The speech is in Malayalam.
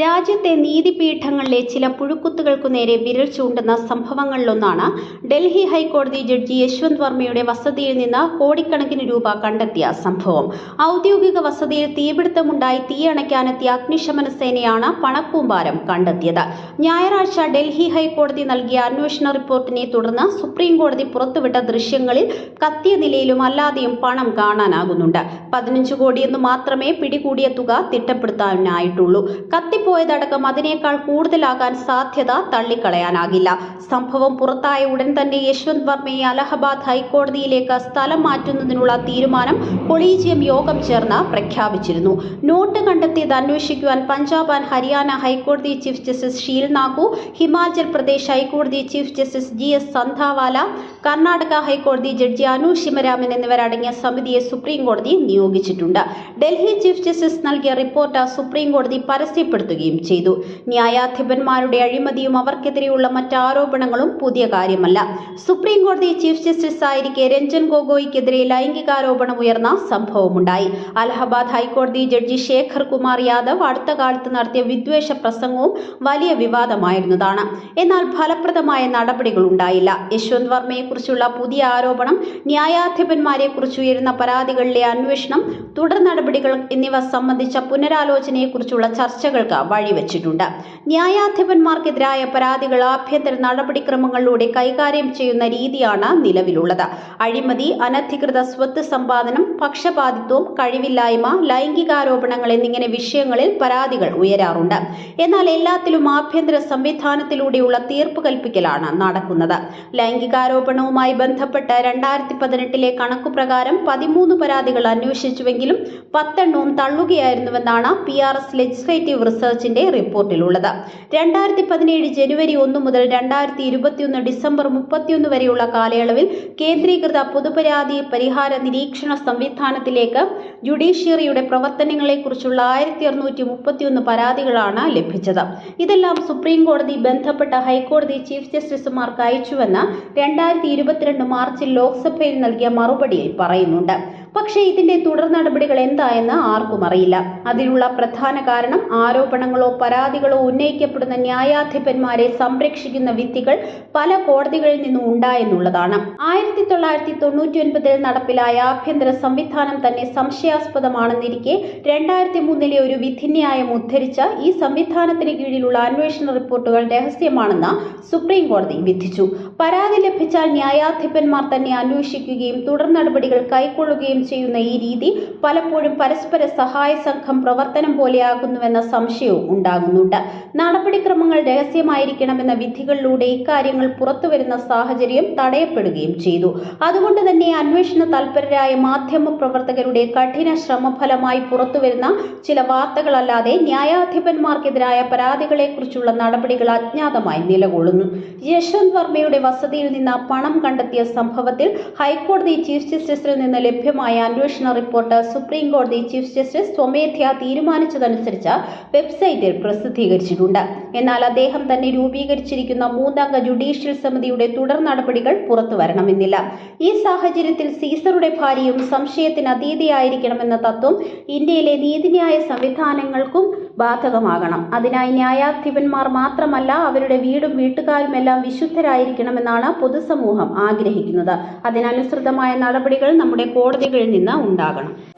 രാജ്യത്തെ നീതിപീഠങ്ങളിലെ ചില പുഴുക്കുത്തുകൾക്കു നേരെ വിരൽ ചൂണ്ടുന്ന സംഭവങ്ങളിലൊന്നാണ് ഡൽഹി ഹൈക്കോടതി ജഡ്ജി യശ്വന്ത് വർമ്മയുടെ വസതിയിൽ നിന്ന് കോടിക്കണക്കിന് രൂപ കണ്ടെത്തിയ സംഭവം. ഔദ്യോഗിക വസതിയിൽ തീപിടുത്തമുണ്ടായി തീയണയ്ക്കാനെത്തിയ അഗ്നിശമന സേനയാണ് പണക്കൂമ്പാരം കണ്ടെത്തിയത്. ഞായറാഴ്ച ഡൽഹി ഹൈക്കോടതി നൽകിയ അന്വേഷണ റിപ്പോർട്ടിനെ തുടർന്ന് സുപ്രീം കോടതി പുറത്തുവിട്ട ദൃശ്യങ്ങളിൽ കത്തിയ നിലയിലും അല്ലാതെയും പണം കാണാനാകുന്നുണ്ട്. പതിനഞ്ച് കോടിയെന്ന് മാത്രമേ പിടികൂടിയ തുക തിട്ടപ്പെടുത്താനായിട്ടുള്ളൂ. കത്തിപ്പോയതടക്കം അതിനേക്കാൾ കൂടുതലാകാൻ സാധ്യത തള്ളിക്കളയാനാകില്ല. സംഭവം പുറത്തായ ഉടൻ തന്നെ യശ്വന്ത് വർമ്മയെ അലഹബാദ് ഹൈക്കോടതിയിലേക്ക് സ്ഥലം മാറ്റുന്നതിനുള്ള തീരുമാനം കൊളീജിയം യോഗം ചേർന്ന് പ്രഖ്യാപിച്ചിരുന്നു. നോട്ട് കണ്ടെത്തിയത് അന്വേഷിക്കുവാൻ പഞ്ചാബ് ആൻഡ് ഹരിയാന ഹൈക്കോടതി ചീഫ് ജസ്റ്റിസ് ഷീൽ നാഗു ഹിമാചൽ പ്രദേശ് ഹൈക്കോടതി chief justice G S Sandhawalia Karnataka ഹൈക്കോടതി ജഡ്ജി അനു ശിമരാമൻ എന്നിവരടങ്ങിയ സമിതിയെ സുപ്രീം കോടതി നിയോഗിച്ചിട്ടുണ്ട്. ഡൽഹി ചീഫ് ജസ്റ്റിസ് നൽകിയ റിപ്പോർട്ട് സുപ്രീം കോടതി പരസ്യപ്പെടുത്തുകയും ചെയ്തു. ന്യായാധിപന്മാരുടെ അഴിമതിയും അവർക്കെതിരെയുള്ള മറ്റ് ആരോപണങ്ങളും പുതിയ കാര്യമല്ല. സുപ്രീം കോടതി ചീഫ് ജസ്റ്റിസ് ആയിരിക്കെ രഞ്ജൻ ഗൊഗോയ്ക്കെതിരെ ലൈംഗികാരോപണം ഉയർന്ന സംഭവമുണ്ടായി. അലഹബാദ് ഹൈക്കോടതി ജഡ്ജി ശേഖർ കുമാർ യാദവ് അടുത്ത കാലത്ത് നടത്തിയ വിദ്വേഷ പ്രസംഗവും വലിയ വിവാദമായിരുന്നതാണ്. എന്നാൽ ഫലപ്രദമായ നടപടികൾ ഉണ്ടായില്ല. യശ്വന്ത് വർമ്മയെക്കുറിച്ചുള്ള പുതിയ ആരോപണം ന്യായാധിപന്മാരെക്കുറിച്ച് ഉയരുന്ന പരാതികളിലെ അന്വേഷണം തുടർ നടപടികൾ എന്നിവ സംബന്ധിച്ച പുനരാലോചനയെക്കുറിച്ചുള്ള ചർച്ചകൾക്ക് വഴിവെച്ചിട്ടുണ്ട്. ന്യായാധിപന്മാർക്കെതിരായ പരാതികൾ ആഭ്യന്തര നടപടിക്രമങ്ങളിലൂടെ കൈകാര്യം ചെയ്യുന്ന രീതിയാണ് നിലവിലുള്ളത്. അഴിമതി അനധികൃത സ്വത്ത് സമ്പാദനം പക്ഷപാതിത്വം കഴിവില്ലായ്മ ലൈംഗികാരോപണങ്ങൾ എന്നിങ്ങനെ വിഷയങ്ങളിൽ പരാതികൾ ഉയരാറുണ്ട്. എന്നാൽ എല്ലാത്തിലും ആഭ്യന്തര സംവിധാനത്തിലൂടെയുള്ള തീർപ്പ് കൽപ്പിക്കലാണ് നടക്കുന്നത്. ലൈംഗികാരോപണവുമായി ബന്ധപ്പെട്ട് രണ്ടായിരത്തി പതിനെട്ടിലെ കണക്കുപ്രകാരം പതിമൂന്ന് പരാതികൾ അന്വേഷിച്ചുവെങ്കിലും പത്തെണ്ണവും തള്ളുകയായിരുന്നുവെന്നാണ് പി ആർ എസ് ലെജിസ്ലേറ്റീവ് റിസർച്ചിന്റെ റിപ്പോർട്ടിലുള്ളത്. രണ്ടായിരത്തി പതിനേഴ് ജനുവരി ഒന്ന് മുതൽ രണ്ടായിരത്തി ഇരുപത്തിയൊന്ന് ഡിസംബർ മുപ്പത്തിയൊന്ന് വരെയുള്ള കാലയളവിൽ കേന്ദ്രീകൃത പൊതുപരാതി പരിഹാര നിരീക്ഷണ സംവിധാനത്തിലേക്ക് ജുഡീഷ്യറിയുടെ പ്രവർത്തനങ്ങളെക്കുറിച്ചുള്ള ആയിരത്തി അറുന്നൂറ്റി മുപ്പത്തിയൊന്ന് പരാതികളാണ് ലഭിച്ചത്. ഇതെല്ലാം സുപ്രീം കോടതി ബന്ധപ്പെട്ട ഹൈക്കോടതി ചീഫ് ജസ്റ്റിസുമാർക്ക് അയച്ചുവെന്ന് രണ്ടായിരത്തി ഇരുപത്തിരണ്ട് മാർച്ചിൽ ലോക്സഭയിൽ നൽകിയ മറുപടിയിൽ പറയുന്നുണ്ട്. പക്ഷേ ഇതിന്റെ തുടർ നടപടികൾ എന്തായെന്ന് ആർക്കും അറിയില്ല. അതിനുള്ള പ്രധാന കാരണം ആരോപണങ്ങളോ പരാതികളോ ഉന്നയിക്കപ്പെടുന്ന ന്യായാധിപന്മാരെ സംരക്ഷിക്കുന്ന വിധികൾ പല കോടതികളിൽ നിന്നും ഉണ്ടായെന്നുള്ളതാണ്. ആയിരത്തി തൊള്ളായിരത്തി തൊണ്ണൂറ്റി ഒൻപതിൽ നടപ്പിലായ ആഭ്യന്തര സംവിധാനം തന്നെ സംശയാസ്പദമാണെന്നിരിക്കെ രണ്ടായിരത്തി മൂന്നിലെ ഒരു വിധിന്യായം ഉദ്ധരിച്ച ഈ സംവിധാനത്തിന് കീഴിലുള്ള അന്വേഷണ റിപ്പോർട്ടുകൾ രഹസ്യമാണെന്ന് സുപ്രീം കോടതി വിധിച്ചു. പരാതി ലഭിച്ചാൽ ന്യായാധിപന്മാർ തന്നെ അന്വേഷിക്കുകയും തുടർ നടപടികൾ കൈക്കൊള്ളുകയും ചെയ്യുന്ന ഈ രീതി പലപ്പോഴും പരസ്പര സഹായ സംഘം പ്രവർത്തനം പോലെയാകുന്നുവെന്ന സംശയവും ഉണ്ടാകുന്നുണ്ട്. നടപടിക്രമങ്ങൾ രഹസ്യമായിരിക്കണമെന്ന വിധികളിലൂടെ ഇക്കാര്യങ്ങൾ പുറത്തുവരുന്ന സാഹചര്യം തടയപ്പെടുകയും ചെയ്തു. അതുകൊണ്ട് തന്നെ അന്വേഷണ തൽപരരായ മാധ്യമ പ്രവർത്തകരുടെ കഠിന ശ്രമഫലമായി പുറത്തുവരുന്ന ചില വാർത്തകളല്ലാതെ ന്യായാധിപന്മാർക്കെതിരായ പരാതികളെക്കുറിച്ചുള്ള നടപടികൾ അജ്ഞാതമായി നിലകൊള്ളുന്നു. യശ്വന്ത് വർമ്മയുടെ വസതിയിൽ നിന്ന് പണം കണ്ടെത്തിയ സംഭവത്തിൽ ഹൈക്കോടതി ചീഫ് ജസ്റ്റിസിൽ നിന്ന് ലഭ്യമായ അന്വേഷണ റിപ്പോർട്ട് സുപ്രീം കോടതി ചീഫ് ജസ്റ്റിസ് സ്വമേധ്യാ തീരുമാനിച്ചതനുസരിച്ച് വെബ്സൈറ്റിൽ പ്രസിദ്ധീകരിച്ചിട്ടുണ്ട്. എന്നാൽ അദ്ദേഹം തന്നെ രൂപീകരിച്ചിരിക്കുന്ന മൂന്നംഗ ജുഡീഷ്യൽ സമിതിയുടെ തുടർ നടപടികൾ പുറത്തു വരണമെന്നില്ല. ഈ സാഹചര്യത്തിൽ സീസറുടെ ഭാര്യയും സംശയത്തിന് അതീതയായിരിക്കണമെന്ന തത്വം ഇന്ത്യയിലെ നീതിന്യായ സംവിധാനങ്ങൾക്കും ബാധകമാകണം. അതിനായി ന്യായാധിപന്മാർ മാത്രമല്ല അവരുടെ വീടും വീട്ടുകാരുമെല്ലാം വിശുദ്ധരായിരിക്കണമെന്നാണ് പൊതുസമൂഹം ആഗ്രഹിക്കുന്നത്. അതിനനുസൃതമായ നടപടികൾ നമ്മുടെ കോടതികളിൽ നിന്ന് ഉണ്ടാകണം.